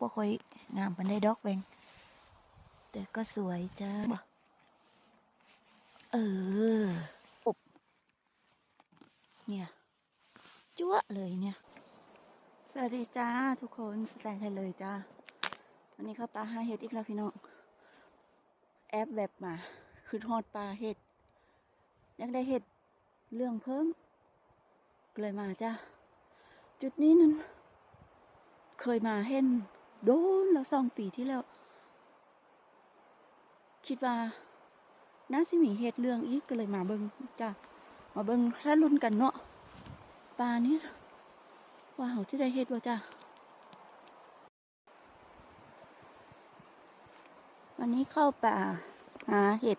บ่ค่อยงามปานใดดอกแบงแต่ก็สวยจ้าเอออบเนี่ยจั๊วะเลยเนี่ย สวัสดีจ้าทุกคนสแตนไทยเลยจ้าวันนี้เข้าปลาหาเห็ดอีกแล้วพี่น้องแอปแบบมา คือทอดปลาเห็ดอยากได้เห็ดเรื่องเพิ่มก็เลยมาจ้าจุดนี้นั้นเคยมาเห็น โดนแล้วสองปีที่แล้ว คิดว่าน่าสิมีเห็ดเรื่องอีกก็เลยมาเบิงจ้ามาเบิงถ้ารุ่นกันเนาะปลานี้ว่าเขาจะได้เห็ดว่าจ้าวันนี้เข้าป่าหาเห็ด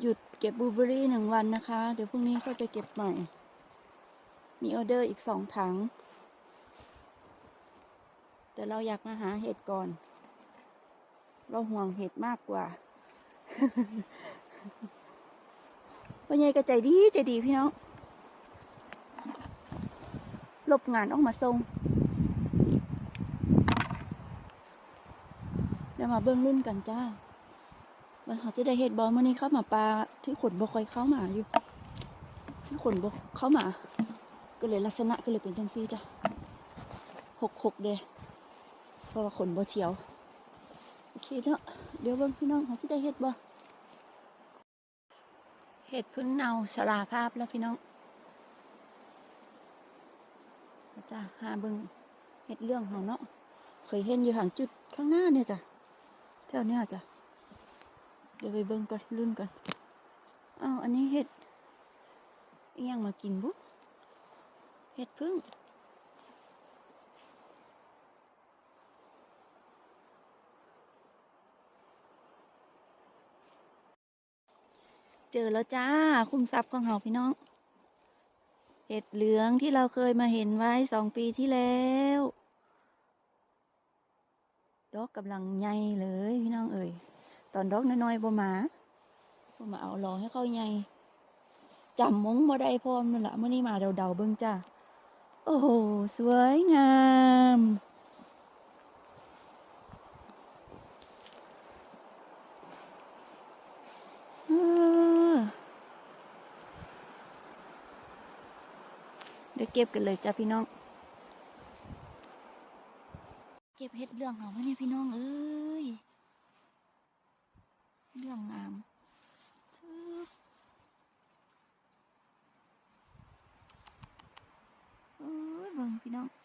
หยุดเก็บบูเบอรี่หนึ่งวันนะคะ เดี๋ยวพรุ่งนี้ค่อยไปเก็บใหม่ มีออเดอร์อีกสองถัง แต่เราอยากมาหาเห็ดก่อน เราห่วงเห็ดมากกว่าปัญญากระใจดีใจดีพี่น้องลบงานออกมาทรงเดี๋ยวมาเบิ้งรุ่นกันจ้าว่าเขาจะได้เห็ดบอลเมื่อนี้เข้ามาปลาที่ขนบกคอยเข้ามาอยู่ ที่ขนบกเข้ามา ก็เลยลักษณะก็เลยเป็นจังซี่จ้ะหกหกเดะ เพราะว่าขนบ่เทียว โอเคเนาะเดี๋ยวเบิ้งพี่น้องเขาจะได้เห็ดบ่เห็ดพึ่งเนาชลาภาพแล้วพี่น้องจ้าหาเบิ้งเห็ดเรื่องเขาเนาะเคยเห็นอยู่ห่างจุดข้างหน้าเนี่ยจ้ะแถวเนี้ยจ้ะเดี๋ยวไปเบิ่งกันรุ่นกันอ้าวอันนี้เห็ดยังมากินบุ๊เห็ดพึ่ง เจอแล้วจ้า คุ้มทรัพย์ของเราพี่น้อง เห็ดเหลืองที่เราเคยมาเห็นไว้สองปีที่แล้ว ดอกกำลังใหญ่เลยพี่น้องเอ่ย ตอนดอกน้อยๆบ่มาบ่มาเอารอให้เขาใหญ่จำมงบ่ได้พร้อมนั่นละเมื่อนี้มาเดาๆเบิ่งจ้า โอ้โห สวยงามเออ เก็บกันเลยจ้าพี่น้อง เก็บเห็ดเรื่องเขาไหมเนี่ยพี่น้องเอ้ยเรื่องงามเอ้ยบังพี่น้อง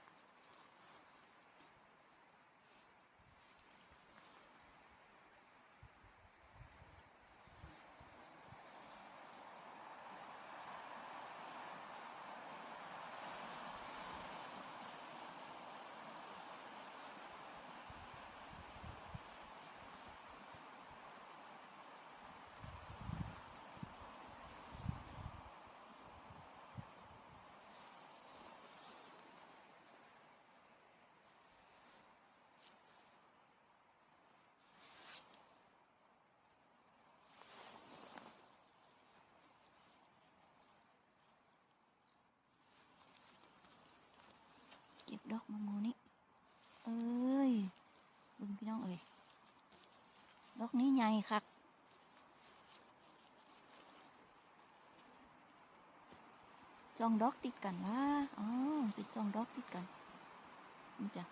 ดอกมะม่วงนี่เอ้ยเบิ่งพี่น้องเอ้ยดอกนี้ใหญ่คักจองดอกติดกันว่ะอ๋อติดจองดอกติดกันนี่จ้ะ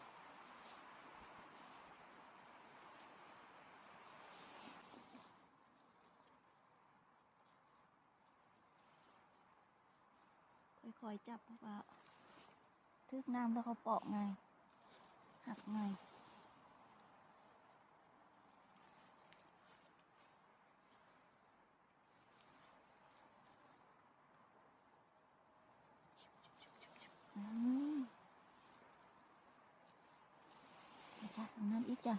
ค่อยๆจับเพราะว่า ทึกน้ำแล้วเขาเปาะไง หักไงอืมจ้ะนั้นอีกจ้ะ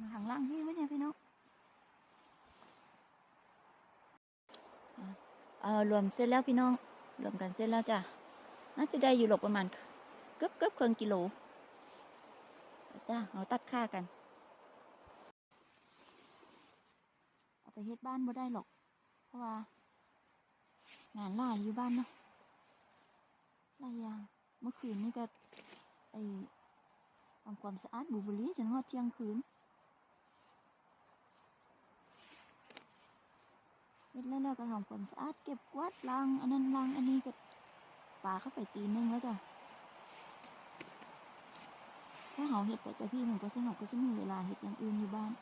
มาข้างล่างพี่ไหมเนี่ยพี่น้องเออรวมเสร็จแล้วพี่น้อง รวมกันเสร็จแล้วจ้ะ น่าจะได้อยู่หรอกประมาณเกือบเกือบครึ่งกิโลจ้ะเราตัดค่ากัน เอาไปเฮ็ดบ้านบ่ได้หรอก เพราะว่า งานหลายอยู่บ้านเนาะหลายยางเมื่อคืนนี่ก็ไอทำความสะอาดบูเบอรี่จนว่าเที่ยงคืน เฮ็จแล้วๆก็ทำความสะอาดเก็บกวาดล้างอันนั้นล้างอันนี้ก็ปลาเข้าไปตีนึงแล้วจ้ะถ้าเขาเห็ดไปแต่พี่มันก็จะหนกก็จะมีเวลาเห็ดอย่างอื่นอยู่บ้าน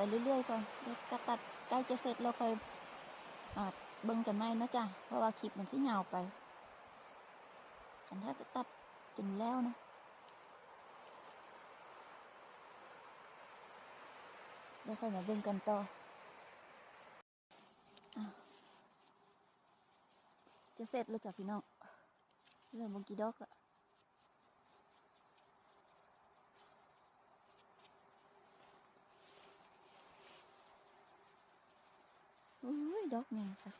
ไปเรื่อยๆก่อนเดี๋ยวก็ตัดใกล้จะเสร็จแล้วค่อยอ่าเบิ่งกันไหมเนาะจ้ะเพราะว่าคลิปมันสิยาวไปคันถ้าจะตัดจนแล้วนะเดี๋ยวค่อยมาเบิ่งกันต่อจะเสร็จแล้วจ้ะพี่น้องเริ่มบงกี่ดอกละ อุ้ย ดอกแมงค่ะ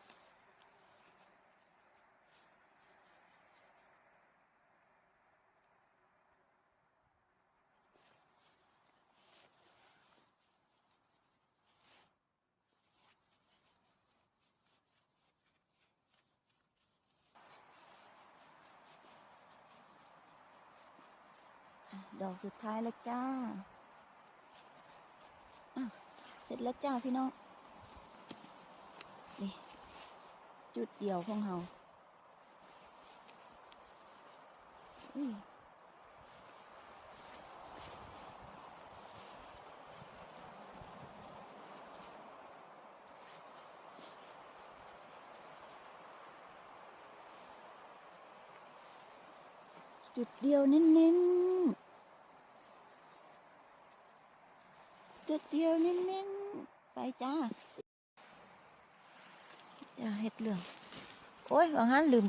อะดอกสุดท้ายแล้วจ้าอะเสร็จแล้วจ้าพี่น้อง นี่ จุดเดียวของเราจุดเดียวเน้นๆ จุดเดียวเน้นๆ ไปจ้า เฮ็ดเรื่อง โอ้ยว่างั้นลืม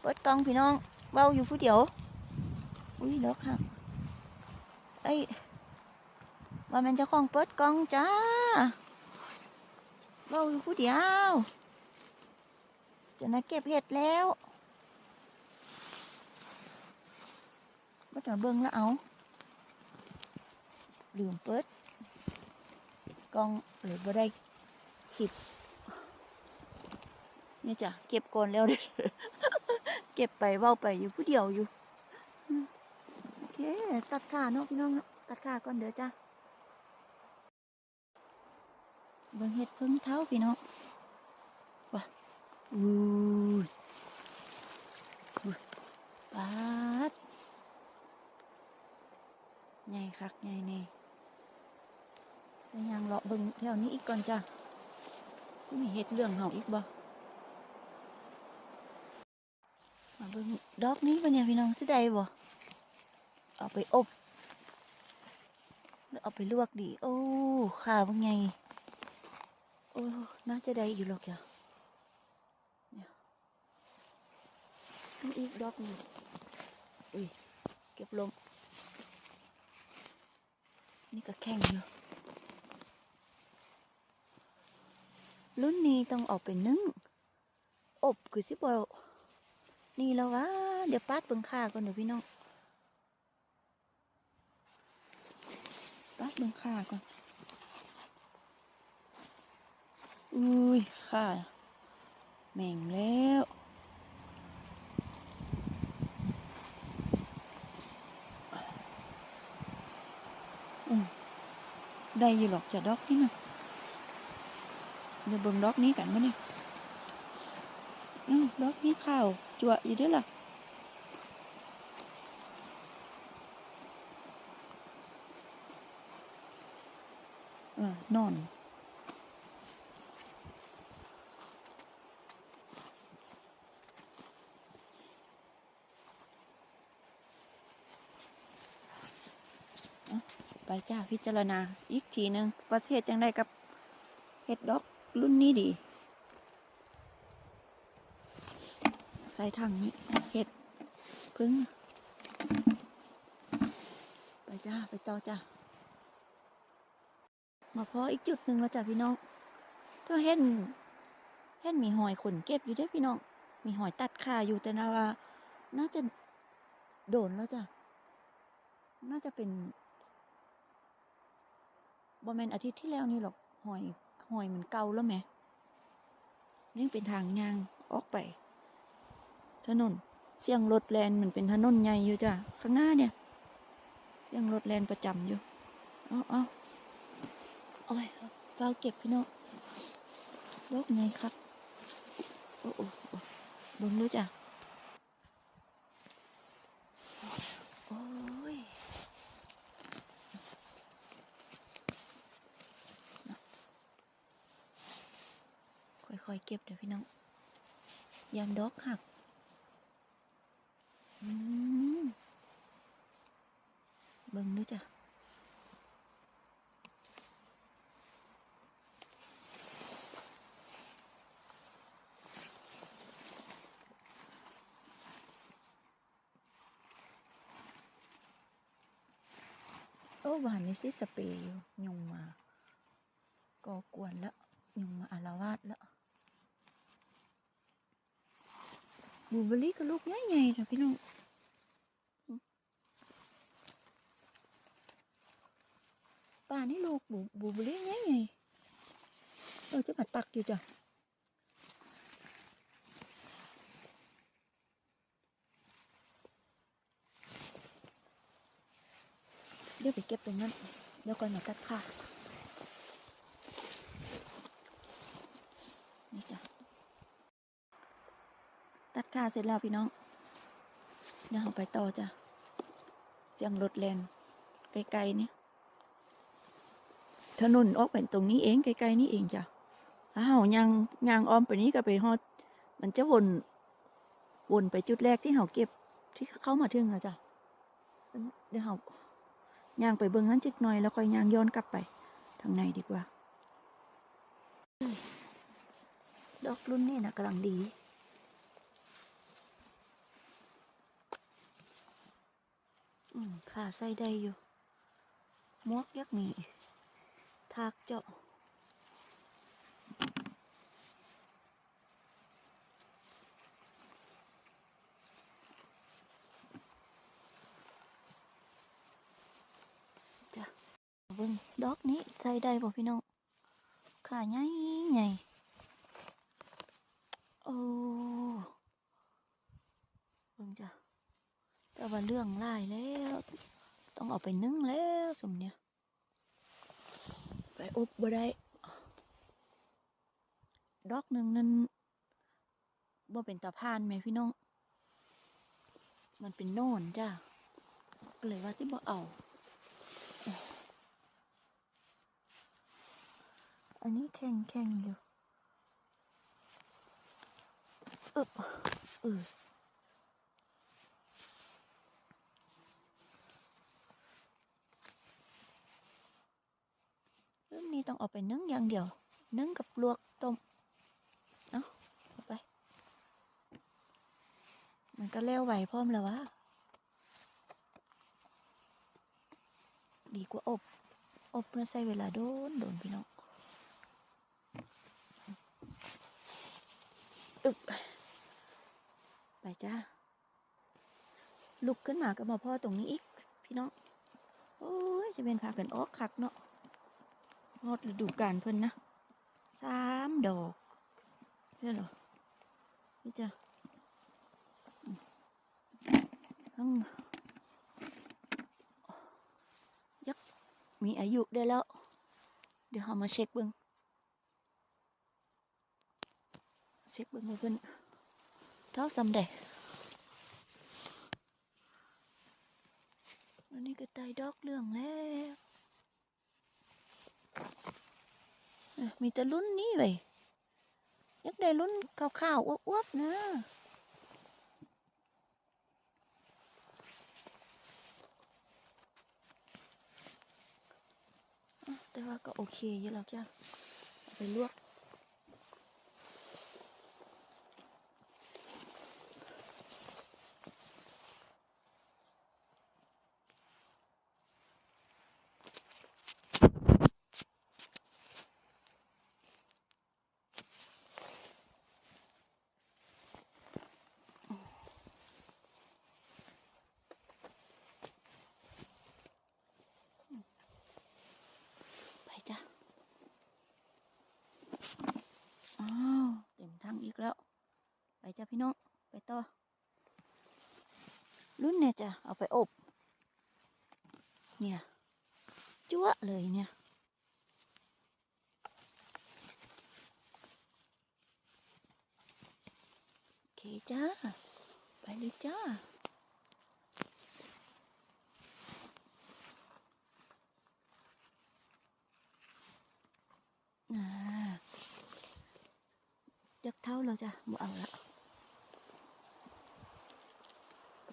เปิดกล้องพี่น้องเว้าอยู่ผู้เดียว อุ้ยดอกหักเอ้ยว่ามันจะของเปิดกล้องจ้าเว้าอยู่ผู้เดียวจะน่าเก็บเห็ดแล้วบ่ต้องเบิ่งแล้วเอาลืมเปิดกล้องเลยบ่ได้คลิป นี่จ้ะเก็บก่อนแล้วเด้เก็บไปเว้าไปอยู่ผู้เดียวอยู่โอเคตัดขาเนาะพี่น้องตัดขาก่อนเด้อจ้ะเบิ่งเห็ดเพิ่งเท้าพี่น้องว้าอู้ยปาดใหญ่คักใหญ่แนี่ไปยังเลาะเบิ่งแถวนี้อีกก่อนจ้ะจะมีเห็ดเรื่องเห่าอีกบ่ มาเบิ่งดอกนี้ปะเนี่ยพี่น้องสิได้บ่เอาไปอบหรือเอาไปลวกดี โอ้ข่าว่าไง โอ้น่าจะได้อยู่หรอกจ้ะเนี่ยมีอีกดอกนึงอุ้ยเก็บลมนี่ก็แข็งอยู่รุ่นนี้ต้องเอาไปนึ่งอบคือสิบ่ นี่แล้ววะเดี๋ยวปาดเบิ่งค่าก่อนเดี๋ยวพี่น้องปาดเบิ่งค่าก่อน อุ้ยค่าแม่งแล้วได้อยู่หรอกจะดอกนี่นะเดี๋ยวเบิ่งดอกนี้กันมั้เนี่ยอืมดอกนี้ข้าว จั่วอยู่เด้วยล่ะอ่านอนจ้าพิจารณาอีกทีหนึ่งประเทศจังได้กับเห็ดดอกรุ่นนี้ดี ส่ถังนี้เห็ดพึ่ง ไปจ้า ไปต่อจ้า มาพออีกจุดหนึ่งแล้วจ้ะพี่น้องก็เห็น เห็นมีหอยขนเก็บอยู่ด้วยพี่น้อง มีหอยตัดขาอยู่แต่นาว่า น่าจะโดนแล้วจ้ะ น่าจะเป็นบอแมนอาทิตย์ที่แล้วนี่หรอก หอย หอยมันเกาแล้วไหมนี่เป็นทางยางออกไป ถนน เสียงรถแลนมันเป็นถนนใหญ่อยู่จ้ะ ข้างหน้าเนี่ย เสียงรถแลนประจำอยู่เอาเอาโอ้ยเฝ้าเก็บพี่น้องรถไงครับ โอ้โอ้โอ้เบิ่งดูจ้ะโอ้ยค่อยๆเก็บเดี๋ยวพี่น้องยานดอกหัก เบิ่งดูจ้ะโอ้บานนี้สิสเปรย์อยู่ยุงมาก่อกวนแล้วยุงมาอารวาสแล้ว บูเบอร์รี่ก็ลูกใหญ่ๆนะพี่น้องป่านี่ลูกบูบูเบอร์รี่ใหญ่ๆเออจะมาตักอยู่จ้ะเดี๋ยวไปเก็บตรงนั้นเดี๋ยวก่อนมาตัดค่ะนี่จ้ะ ตัดขาเสร็จแล้วพี่น้องเดี๋ยวเราไปต่อจ้ะ เสียงรถแลนไกลๆเนี่ยถนนออกเป็นตรงนี้เองไกลๆนี่เองจ้ะถ้าเฮายางยางอ้อมไปนี้ก็ไปฮอด มันจะวน วนไปจุดแรกที่เฮาเก็บที่เข้ามาถึงแล้วจ้ะเดี๋ยวเฮายางไปเบิ่งนั้นจิกหน่อยแล้วค่อยยางย้อนกลับไปทางในดีกว่า ดอกรุ่นนี้นะกำลังดี อืมขาใส่ได้อยู่มวกยักษ์นี่ทากเจาะจ้ะเบิ่งดอกนี้ใส่ได้บ่พี่น้องขาใหญ่ใหญ่โอ้เบิ่งจ้ะ แต่ว่าเรื่องไล่แล้ว ต้องเอาไปนึ่งแล้วสมเนี่ยไปอบบ่ได้ดอกหนึ่งนั้นบ่เป็นตาพานไหมพี่น้อง มันเป็นโน่นจ้าก็เลยว่าที่บ่เอา อันนี้แข็งแข็งอยู่อึบเออ เรื่องนี้ต้องเอาไปนึ่งอย่างเดียว นึ่งกับลวกต้มเนาะเอาไป มันก็แล้วไหวพร้อมแล้ววะดีกว่าอบอบแล้วใช้เวลาโดนโดนพี่น้องอึบไปจ้าลุกขึ้นมาก็มาพ่อตรงนี้อีก พี่น้อง โอ้ย จะเป็นพากันออกคักเนาะ ฮอดฤดูกาลเพิ่นนะสามดอกเนี่ยเหรอนี่จ้ะอืมทั้งยักษ์มีอายุได้แล้ว เดี๋ยวเรามาเช็คเบิ้งเช็คเบิ้งว่าเพิ่นเท่าสำเร็จวันนี้ก็ตายดอกเรื่องแล้ว อะ มีแต่รุ่นนี้เลยอยากได้รุ่นขาวๆอ้วบๆนะแต่ว่าก็โอเคอยู่แล้วจ้ะเอาไปลวก ไปจ้ะ อ้าว เต็มทั้งอีกแล้ว ไปจ้ะพี่น้องไปต่อรุ่นเนี่ยจ้ะเอาไปอบ เนี่ยจั่วเลยเนี่ยโอเคจ้าไปเลยจ้าอ่าจักเท่าแล้วจ้ะบ่เอาละ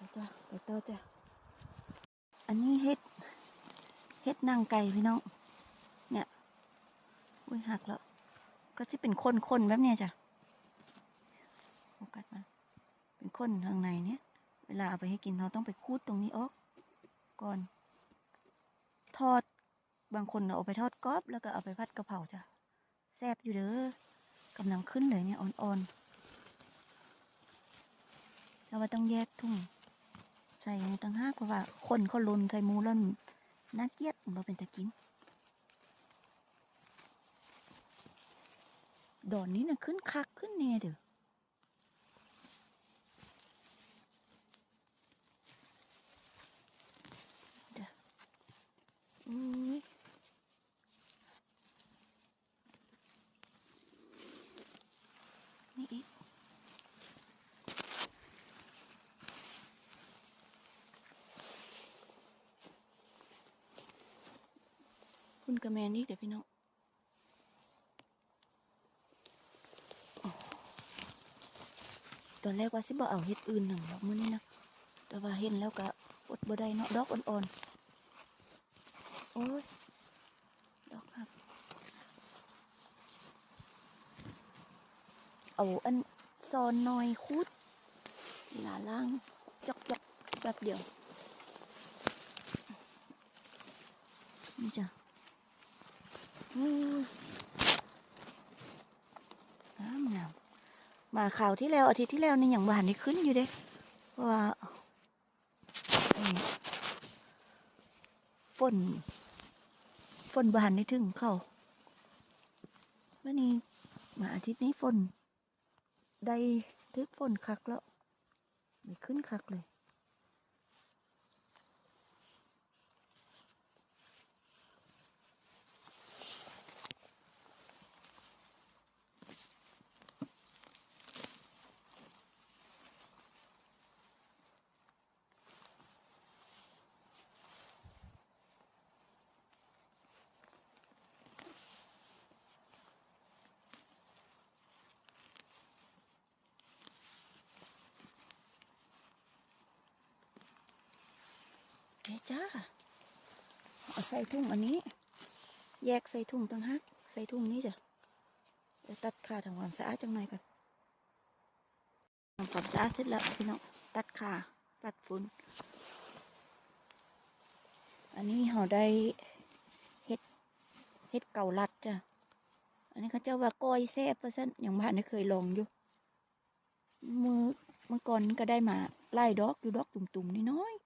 ไปจ้ะไปต่อจ้ะอันนี้เฮ็ดเฮ็ดนางไก่พี่น้องเนี่ยอุ้ยหักแล้วก็จะเป็นคนๆแบบเนี้ยจ้ะโฟกัสมันเป็นคนทางในเนี่ยเวลาเอาไปให้กินเราต้องไปคูดตรงนี้ออกก่อน ทอดบางคนเอาไปทอดกรอบแล้วก็เอาไปผัดกระเพราจ้ะแซ่บอยู่เด้อกำลังขึ้นเลยเนี่ยอ่อนๆแต่ว่าต้องแยกทุ่ง ใส่ในตั้งห้ากเพราะว่า คนเขาลุนใส่มูแล้วน่าเกลียดมาเป็นตะกินดอนนี้นะขึ้นคักขึ้นแน่เด้อเด้ออุ้ยนี่อีก คุณกระแมนอีกเดี๋ยวพี่น้องตอนแรกว่าสิบ่เอาเฮ็ดอื่นหนึ่งหรอกมื้อนี้นะ แต่ว่าเห็นแล้วก็อดบ่ได้เนาะดอกอ่อนๆ โอ้ย ดอกหักเอาอันซอนหน่อยคุดหลาล่างจอกจอกแบบเดียว นี่จ้ะ งามงามมาข่าวที่แล้วอาทิตย์ที่แล้วนี่อย่างบานได้ขึ้นอยู่เด้ว่าฝนฝนบานได้ถึงเขาวันนี้มาอาทิตย์นี้ฝนได้ทึกฝนคักแล้วไม่ขึ้นคักเลย ส่ถุงอันนี้ แยกใส่ถุงตั้งฮักใส่ถุงนี้จ้ะเดี๋ยวตัดขาทำความสะอาดจังหน่อยก่อนทำความสะอาดเสร็จแล้วพี่น้องตัดขาตัดฝุ่นอันนี้เราได้เฮ็ดเฮ็ดเก่าลัดจ้ะอันนี้เขาเจ้าว่าก้อยแซ่บเพราะฉะนั้นอย่างบ้านเคยลองอยู่ มือเมื่อก่อนก็ได้มาไล่ดอกอยู่ดอกตุ่มๆน้อยๆ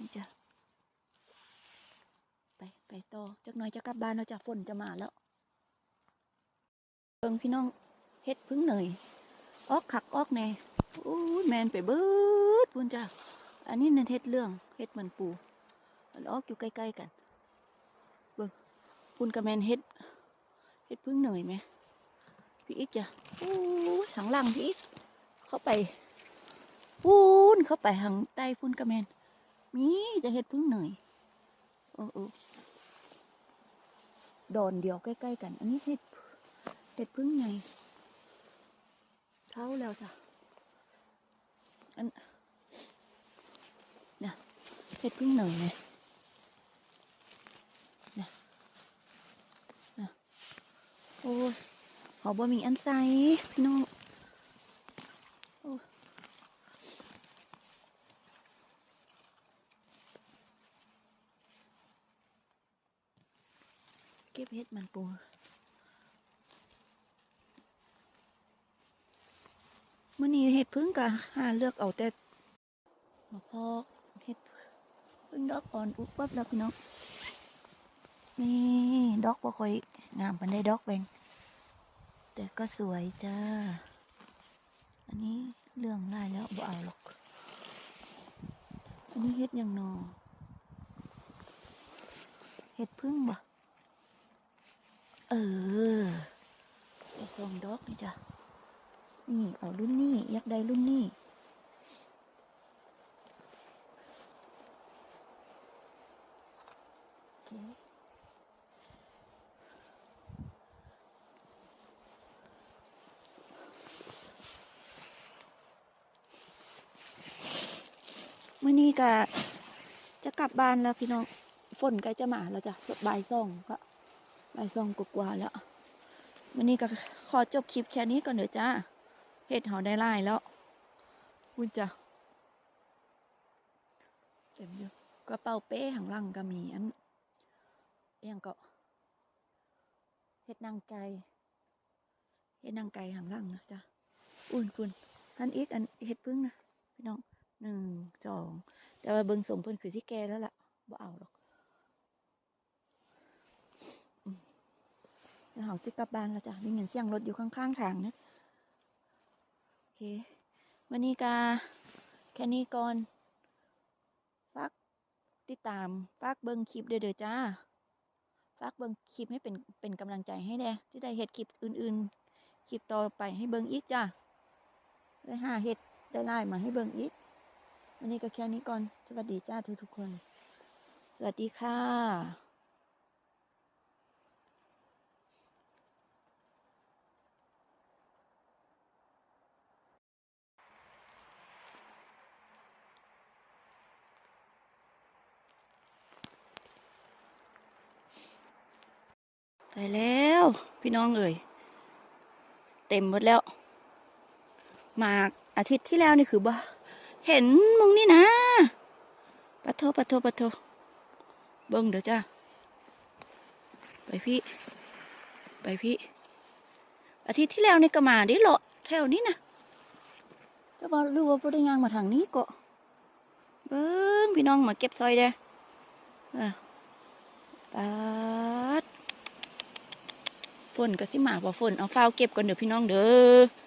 นี่จ้ะ ไปต่อจักหน่อยจะกลับบ้านแล้วจะฝนจะมาแล้วเบิ่งพี่น้องเฮ็ดพึ่งเหนื่อยออกขักออกแน่อู้ยแมนไปเบิดพุ่นจ้ะอันนี้นั่นเฮ็ดเรื่องเฮ็ดเหมือนปูมันออกอยู่ใกล้ๆกัน เบิ่งพุ่นกับแมนเฮ็ดเฮ็ดพึ่งเหนื่อยไหมพี่อิกจ้ะอู้ยหางหลังพี่อิกเข้าไปพูนเข้าไปหางใต้พุ่นกับแมนมีจะเห็ดพึ่งหน่อยโอ้โอ้ ดอนเดียวใกล้ ๆ กัน อันนี้เห็ดเห็ดพึ่งไงเท่าแล้วจ้ะอันน่ะเห็ดพึ่งหนึ่งเนี่ยนะนะโอ้ยเขาบ่มีอันใสพี่น้อง ก็บเห็ดมันปูมื่อนี้เห็ดพึ่งกะหาเลือกเอาแต่มาพอกเห็ดพึ่งดอกอ่อนอุ๊บปั๊บแล้วพี่น้องนี่ดอกบ่ค่อยงามปานได้ดอกแบงแต่ก็สวยจ้า อันนี้เรื่องได้แล้วบ่เอาหรอก อันนี้เฮ็ดยังนอเฮ็ดพึ่งบ่ เออไปส่งดอกนี่จ้ะ นี่เอารุ่นนี้อยากได้รุ่นนี้โอเคมื่อนี้ก็จะกลับบ้านแล้วพี่น้อง ฝนใกล้จะมาแล้วจ้ะบ่ายสองก็ บ่ายสองกว่าแล้วมื่อนี้ก็ขอจบคลิปแค่นี้ก่อนเดี๋ยวจ้าเฮ็ดเฮาได้ไล่แล้วคุณจ้ะเต็มอยู่กระเป๋าเป้ข้างล่างก็มีอันเอียงก็เฮ็ดนางไก่เฮ็ดนางไก่ข้างล่างนะจ้ะอุ่นคุณท่านอีกอันเฮ็ดพึ่งนะพี่น้องหนึ่งสองแต่ว่าเบิ่งสมเพิ่นคือสิแกแล้วล่ะบ่เอาหรอกอืมแล้ว เฮาสิกลับบ้านแล้วจ้ะมีเงินเสียงรถอยู่ข้างๆทางนะโอเควันนี้ก็แค่นี้ก่อนฝากติดตามฝากเบิ่งคลิปเด้อจ้าฝากเบิ่งคลิปให้เป็นเป็นกำลังใจให้แน่ที่ได้เฮ็ดคลิปอื่นๆคลิปต่อไปให้เบิ่งอีกจ้าได้หาเฮ็ดได้ไล่มาให้เบิ่งอีกวันนี้ก็แค่นี้ก่อนสวัสดีจ้าทุกทุกๆคน สวัสดีค่ะ ไปแล้ว พี่น้องเอ่ยเต็มหมดแล้วมาอาทิตย์ที่แล้วนี่คือบ่เห็นมึงนี่นะปะโทปะโทปะโทเบิ้งเดี๋ยวจ้าไปพี่ ไปพี่ อาทิตย์ที่แล้วนี่ก็มาดิเหรอแถวนี้นะจะบอกหรือว่าพุทธยางมาทางนี้ก็เบิ้งพี่น้องมาเก็บซอยเด้ออะปัด ฝนก็สิมาบ่ฝนเอาฟ้าวเก็บก่อนเดี๋ยวพี่น้องเด้อ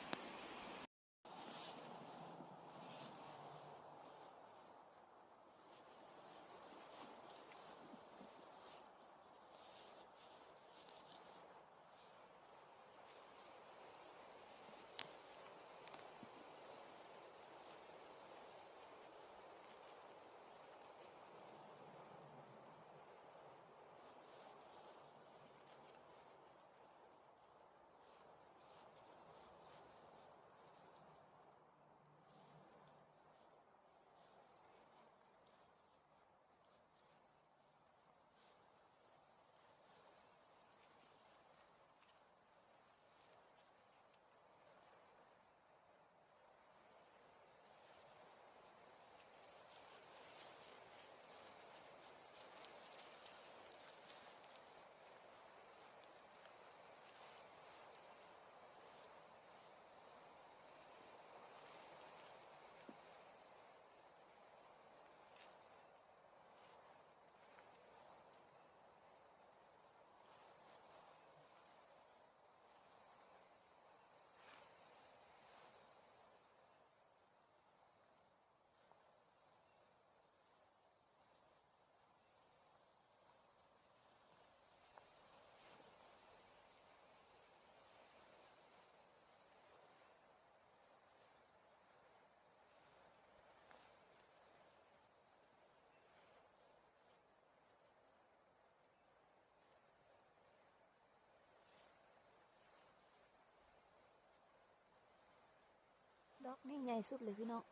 ดอกนี่ใหญ่สุดเลยพี่น้อง